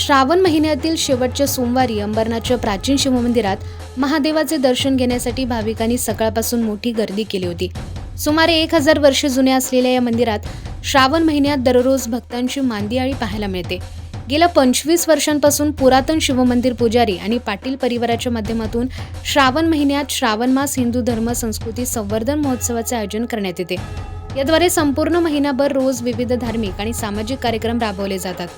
श्रावण महिन्यातील शेवटच्या सोमवारी अंबरनाथच्या प्राचीन शिवमंदिरात महादेवाचे दर्शन घेण्यासाठी भाविकांनी सकाळपासून मोठी गर्दी केली होती. सुमारे एक हजार वर्ष जुन्या असलेल्या या मंदिरात श्रावण महिन्यात दररोज भक्तांची मांदियाळी पाहायला मिळते. गेल्या पंचवीस वर्षांपासून पुरातन शिवमंदिर पुजारी आणि पाटील परिवाराच्या माध्यमातून श्रावण महिन्यात श्रावण मास हिंदू धर्म संस्कृती संवर्धन महोत्सवाचे आयोजन करण्यात येते. याद्वारे संपूर्ण महिनाभर रोज विविध धार्मिक आणि सामाजिक कार्यक्रम राबवले जातात.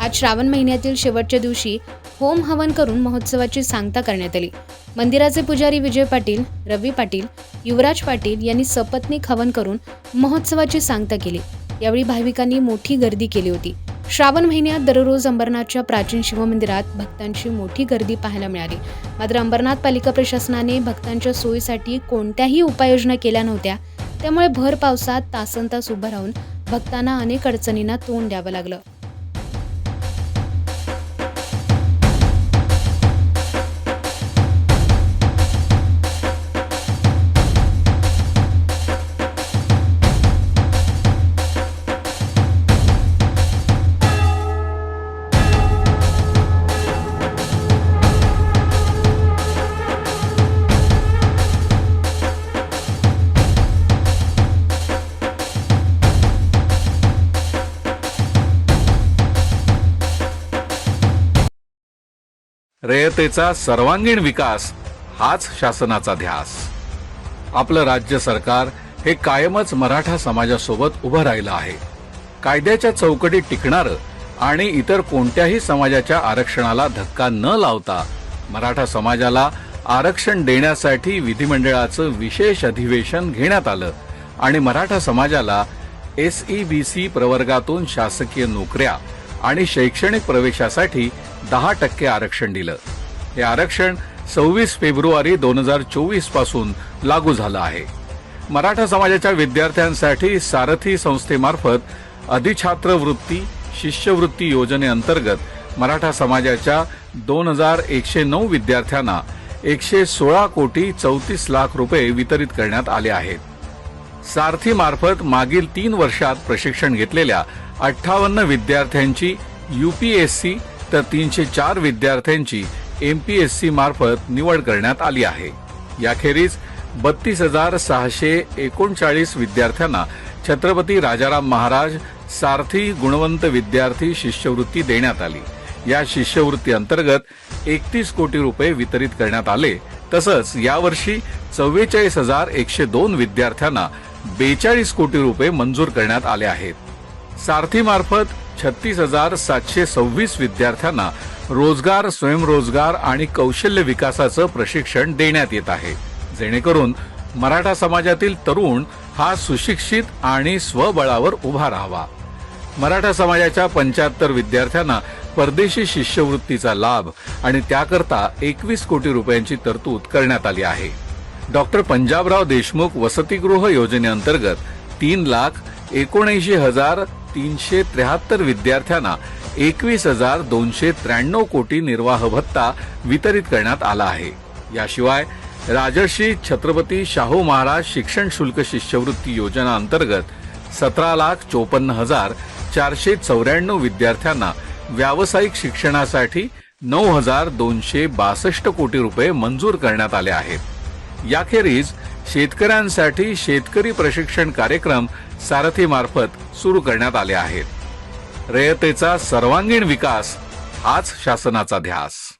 आज श्रावण महिन्यातील शेवटच्या दिवशी होम हवन करून महोत्सवाची सांगता करण्यात आली. मंदिराचे पुजारी विजय पाटील रवी पाटील युवराज पाटील यांनी सपत्नीक हवन करून महोत्सवाची सांगता केली. यावेळी भाविकांनी मोठी गर्दी केली होती. श्रावण महिन्यात दररोज अंबरनाथच्या प्राचीन शिवमंदिरात भक्तांची मोठी गर्दी पाहायला मिळाली. मात्र अंबरनाथ पालिका प्रशासनाने भक्तांच्या सोयीसाठी कोणत्याही उपाययोजना केल्या नव्हत्या. त्यामुळे भर पावसात तासन तास उभं राहून भक्तांना अनेक अडचणींना तोंड द्यावं लागलं. रयतेचा सर्वांगीण विकास हाच शासनाचा ध्यास. आपलं राज्य सरकार हे कायमच मराठा समाजासोबत उभं राहिलं आहे. कायद्याच्या चौकटीत टिकणारं आणि इतर कोणत्याही समाजाच्या आरक्षणाला धक्का न लावता मराठा समाजाला आरक्षण देण्यासाठी विधिमंडळाचं विशेष अधिवेशन घेण्यात आलं आणि मराठा समाजाला एसईबीसी प्रवर्गातून शासकीय नोकऱ्या आणि शैक्षणिक प्रवेशासाठी दहा टक्के आरक्षण दिलं. हे आरक्षण सव्वीस फेब्रुवारी दोन हजार चोवीसपासून लागू झालं आहे. मराठा समाजाच्या विद्यार्थ्यांसाठी सारथी संस्थेमार्फत अधिछात्र वृत्ती शिष्यवृत्ती योजनेअंतर्गत मराठा समाजाच्या दोन हजार एकशे नऊ विद्यार्थ्यांना एकशे सोळा कोटी चौतीस लाख रुपये वितरित करण्यात आले आहेत. सारथी मार्फत मागील तीन वर्षात प्रशिक्षण घेतलेल्या अठ्ठावन्न विद्यार्थ्यांची यूपीएससी तर तीनशे चार विद्यार्थ्यांची एमपीएससी मार्फत निवड करण्यात आली आहे. याखेरीज बत्तीस हजार सहाशे एकोणचाळीस विद्यार्थ्यांना छत्रपती राजाराम महाराज सारथी गुणवंत विद्यार्थी शिष्यवृत्ती देण्यात आली. या शिष्यवृत्ती अंतर्गत एकतीस कोटी रुपये वितरित करण्यात आले. तसंच यावर्षी चव्वेचाळीस हजार एकशे दोन विद्यार्थ्यांना बेचाळीस कोटी रुपये मंजूर करण्यात आले आहेत. सारथीमार्फत छत्तीस हजार सातशे सव्वीस विद्यार्थ्यांना रोजगार स्वयंरोजगार आणि कौशल्य विकासाचं प्रशिक्षण देण्यात येत आहे. जेणेकरून मराठा समाजातील तरुण हा सुशिक्षित आणि स्वबळावर उभा राहावा. मराठा समाजाच्या पंच्याहत्तर विद्यार्थ्यांना परदेशी शिष्यवृत्तीचा लाभ आणि त्याकरता एकवीस कोटी रुपयांची तरतूद करण्यात आली आहे. डॉक्टर पंजाबराव देशमुख वसतिगृह योजनेअंतर्गत तीन लाख एकोणऐंशी हजार तीनशे त्र्याहत्तर विद्यार्थ्यांना एकवीस हजार दोनशे त्र्याण्णव कोटी निर्वाह भत्ता वितरित करण्यात आला आहे. याशिवाय राजर्षी छत्रपती शाहू महाराज शिक्षण शुल्क शिष्यवृत्ती योजना अंतर्गत सतरा लाख चोपन्न हजार चारशे चौऱ्याण्णव विद्यार्थ्यांना व्यावसायिक शिक्षणासाठी नऊ हजार दोनशे बासष्ट कोटी रुपये मंजूर करण्यात आले आहेत. याखेरीज शेतकऱ्यांसाठी शेतकरी प्रशिक्षण कार्यक्रम सारथीमार्फत सुरू करण्यात आले आहेत. रयतेचा सर्वांगीण विकास हाच शासनाचा ध्यास.